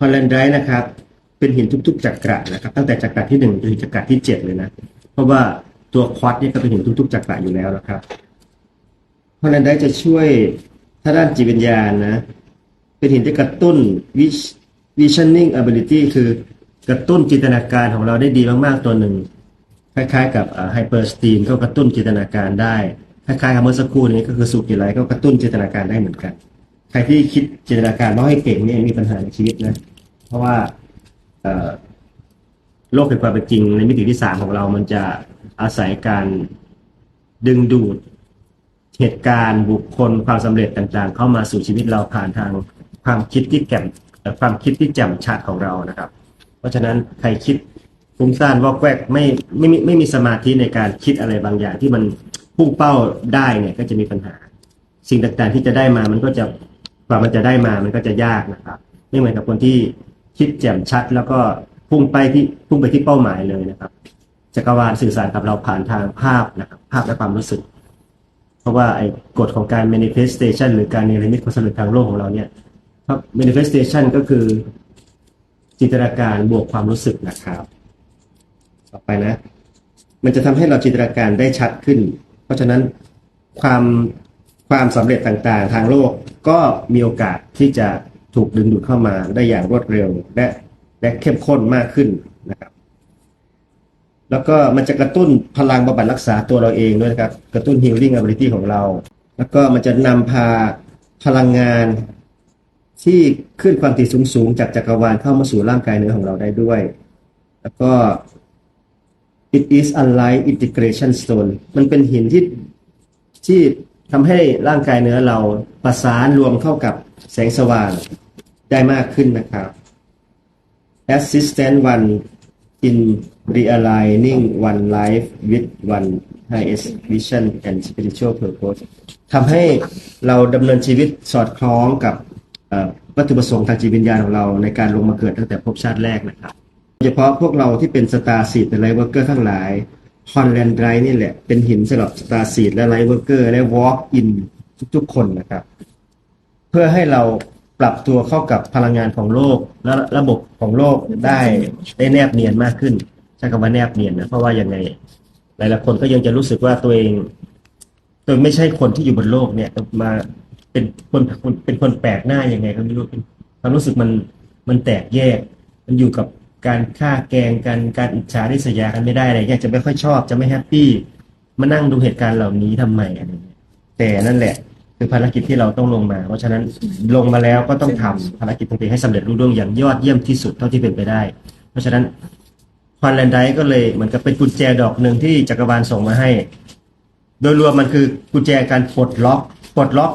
ฮอลแลนไดนะครับ เป็นหินทุกๆจักระนะครับ ตั้งแต่จักระที่หนึ่งจนถึงจักระที่เจ็ดเลยนะ เพราะว่าตัวควอตเนี่ยก็เป็นหินทุกๆจักระอยู่แล้วนะครับฮอลแลนไดจะช่วยถ้าด้านจิตวิญญาณนะ เป็นหินที่กระตุ้น vis- visioning ability คือกระตุ้นจินตนาการของเราได้ดีมากๆตัวหนึ่ง คล้ายๆ กับไฮเปอร์สตีมก็กระตุ้นจินตนาการได้ คล้ายๆกับเมื่อสักครู่นี้ก็คือสุกิไลก็กระตุ้นจินตนาการได้เหมือนกัน ครที่คิดจินตนาการว่าให้เก่งเนี่ยมีปัญหาในชีวิตนะ เพราะว่าเโลกแห่งความเป็นจริงในมิติที่สามของเรา มันจะอาศัยการดึงดูดเหตุการณ์บุคคลความสำเร็จต่างๆ เข้ามาสู่ชีวิตเราผ่านทางความคิดที่แก่มความคิดที่แจ่มชัดของเรานะครับ เพราะฉะนั้นใครคิดฟุ้งซ่านวอกแวกไม่ไม่ไม่ไม่มีสมาธิในการคิดอะไรบางอย่างที่มันพุ่งเป้าได้เนี่ยก็จะมีปัญหา สิ่งต่างๆที่จะได้มามันก็จะ กว่ามันจะได้มามันก็จะยากนะครับ ไม่เหมือนกับคนที่คิดแจ่มชัด แล้วก็พุ่งไปที่พุ่งไปที่เป้าหมายเลยนะครับจักรวาลสื่อสารกับเราผ่านทางภาพนะครับ ภาพและความรู้สึก เพราะว่าไอ้กฎของการ manifestation หรือการเนรมิตความสำเร็จทางโลกของเราเนี่ยครับ manifestation ก็คือจินตนาการบวกความรู้สึกนะครับ ต่อไปนะ มันจะทำให้เราจินตนาการได้ชัดขึ้น เพราะฉะนั้นความ ความสำเร็จต่างๆ ทางโลกก็มีโอกาสที่จะถูกดึงดูดเข้ามาได้อย่างรวดเร็วและและเข้มข้นมากขึ้นนะครับ แล้วก็มันจะกระตุ้นพลังบำบัดรักษาตัวเราเองด้วยนะครับ กระตุ้น healing ability ของเรา แล้วก็มันจะนำพาพลังงานที่ขึ้นความถี่สูงๆ จากจักรวาลเข้ามาสู่ร่างกายเนื้อของเราได้ด้วย แล้วก็ it is a light integration stone มันเป็นหินที่ที่ ทำให้ร่างกายเนื้อเราประสานรวมเข้ากับแสงสว่างได้มากขึ้นนะครับ assistant one in realigning one life with one highest vision and spiritual purpose ทำให้เราดำเนินชีวิตสอดคล้องกับวัตถุประสงค์ทางจิตวิญญาณของเราในการลงมาเกิดตั้งแต่ภพชาติแรกนะครับโดยเฉพาะพวกเราที่เป็นสตาร์ซีดและไลเวิร์เกอร์ทั้งหลาย ฮอนแลนด์ไรนี่แหละ เป็นหินสำหรับสตาร์ซีดและไลท์เวิร์กเกอร์และวอล์กอินทุกๆคนนะครับ เพื่อให้เราปรับตัวเข้ากับพลังงานของโลก และระบบของโลกได้ได้แนบเนียนมากขึ้นใช้คำว่าแนบเนียนนะเพราะว่ายังไง หลายๆคนก็ยังจะรู้สึกว่าตัวเองตัวเองไม่ใช่คนที่อยู่บนโลกเนี่ยมาเป็นคนเป็นคนแปลกหน้ายังไงก็ไม่รู้เป็นความรู้สึกมันมันแตกแยก มันอยู่กับ การฆ่าแกงกันการอิจฉาริษยากันไม่ได้อะไรเงี้ยจะไม่ค่อยชอบจะไม่แฮปปี้มานั่งดูเหตุการณ์เหล่านี้ทำไมอะไรเงี้ยแต่นั่นแหละ คือภารกิจที่เราต้องลงมา เพราะฉะนั้นลงมาแล้วก็ต้องทำภารกิจตรงนี้ให้สำเร็จรุ่งเรืองอย่างยอดเยี่ยมที่สุดเท่าที่เป็นไปได้ เพราะฉะนั้นควันแลนไดก็เลยเหมือนกับเป็นกุญแจดอกหนึ่งที่จักรวาลส่งมาให้ โดยรวมมันคือกุญแจการปลดล็อกปลดล็อก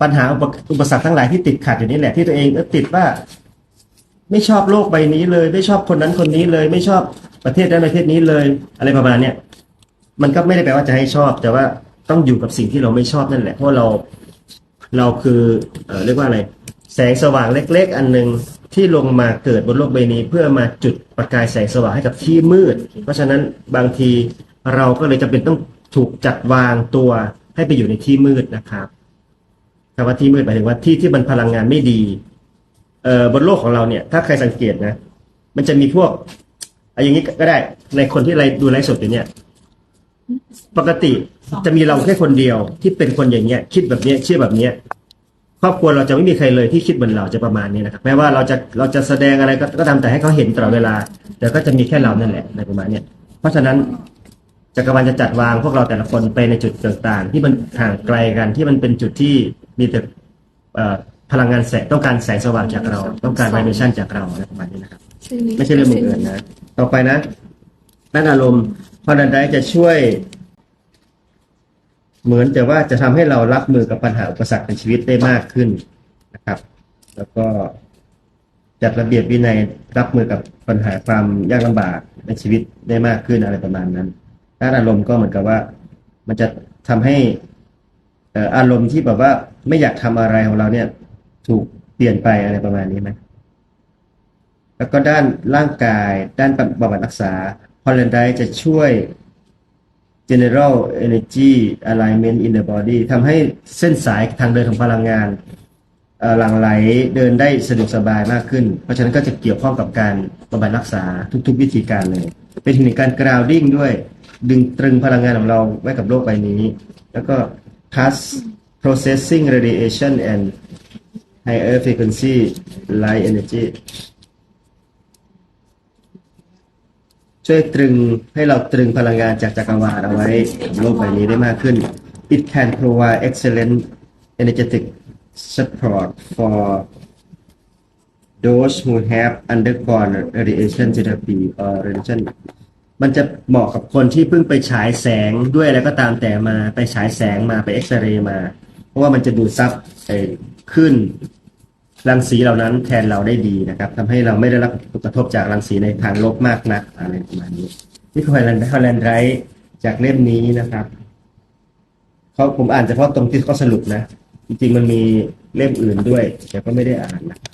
ปัญหาอุปสรรคทั้งหลายที่ติดขัดอยู่นี่แหละที่ตัวเองติดว่า ไม่ชอบโลกใบนี้เลย ไม่ชอบคนนั้นคนนี้เลย ไม่ชอบประเทศนั้นประเทศนี้เลย อะไรประมาณเนี้ยมันก็ไม่ได้แปลว่าจะให้ชอบ แต่ว่าต้องอยู่กับสิ่งที่เราไม่ชอบนั่นแหละ เพราะเราเราคือเอ่อเรียกว่าอะไร แสงสว่างเล็ก ๆ อันหนึ่งที่ลงมาเกิดบนโลกใบนี้ เพื่อมาจุดประกายแสงสว่างให้กับที่มืด เพราะฉะนั้นบางทีเราก็เลยจำเป็นต้องถูกจัดวางตัวให้ไปอยู่ในที่มืดนะครับคำว่าที่มืดหมายถึงว่าที่ที่มันพลังงานไม่ดี เอ่อบนโลกของเราเนี่ย ถ้าใครสังเกตนะ มันจะมีพวกอะอย่างนี้ก็ได้ ในคนที่ไลฟ์ดูไลฟ์สดอยู่เนี่ย ปกติจะมีเราแค่คนเดียวที่เป็นคนอย่างเงี้ย คิดแบบเนี้ยเชื่อแบบเนี้ยครอบครัวเราจะไม่มีใครเลยที่คิดเหมือนเราจะประมาณนี้นะครับแม้ว่าเราจะเราจะแสดงอะไรก็ก็ทำแต่ให้เขาเห็นตลอดเวลา แต่ก็จะมีแค่เรานั่นแหละในประมาณเนี้ยเพราะฉะนั้นจักรวาลจะจัดวางพวกเราแต่ละคนไปในจุดต่างๆ ที่มันห่างไกลกันที่มันเป็นจุดที่มีแต่ พลังงานแสงต้องการแสงสว่างจากเรา ต้องการไวเบชั่นจากเราอะไรประมาณนี้นะครับ ไม่ใช่เรื่องบังเอิญนะ ต่อไปนะด้านอารมณ์พอดันไดจะช่วย เหมือนแต่ว่าจะทำให้เรารับมือกับปัญหาอุปสรรคในชีวิตได้มากขึ้นนะครับ แล้วก็จัดระเบียบวินัยรับมือกับปัญหาความยากลำบากในชีวิตได้มากขึ้นอะไรประมาณนั้นด้านอารมณ์ก็เหมือนกับว่า มันจะทำให้เอ่ออารมณ์ที่แบบว่าไม่อยากทำอะไรของเราเนี่ย ถูกเปลี่ยนไปอะไรประมาณนี้ไหมแล้วก็ด้านร่างกายด้านบำบัดรักษาฮอลแลนไดจะช่วย general energy alignment in the body ทำให้เส้นสายทางเดินของพลังงานหลั่งไหลเดินได้สะดวกสบายมากขึ้น เพราะฉะนั้นก็จะเกี่ยวข้องกับการบำบัดรักษาทุกๆ วิธีการเลย เป็นเทคนิคการ grounding ด้วย ดึงตรึงพลังงานของเราไว้กับโลกใบนี้ แล้วก็ plus processing radiation and higher frequency light energy ช่วยตรึงให้เราตรึงพลังงานจากจักรวาลเอาไว้โลกใบนี้ได้มากขึ้น It can provide excellent energetic support for those who have undergone radiation therapy or radiation มันจะเหมาะกับคนที่เพิ่งไปฉายแสงด้วยอะไรก็ตามแต่มาไปฉายแสงมาไปเอ็กซเรย์มา เพราะว่ามันจะดูดซับไอ้ขึ้น รังสีเหล่านั้นแทนเราได้ดีนะครับทำให้เราไม่ได้รับผลกระทบจากรังสีในทางลบมากนักอะไรประมาณนี้นี่คือฮแลนด์ฮอลแลนด์ไรจากเล่มนี้นะครับเขาผมอ่านเฉพาะตรงที่เขาสรุปนะ จริงๆมันมีเล่มอื่นด้วย แต่ก็ไม่ได้อ่านนะครับ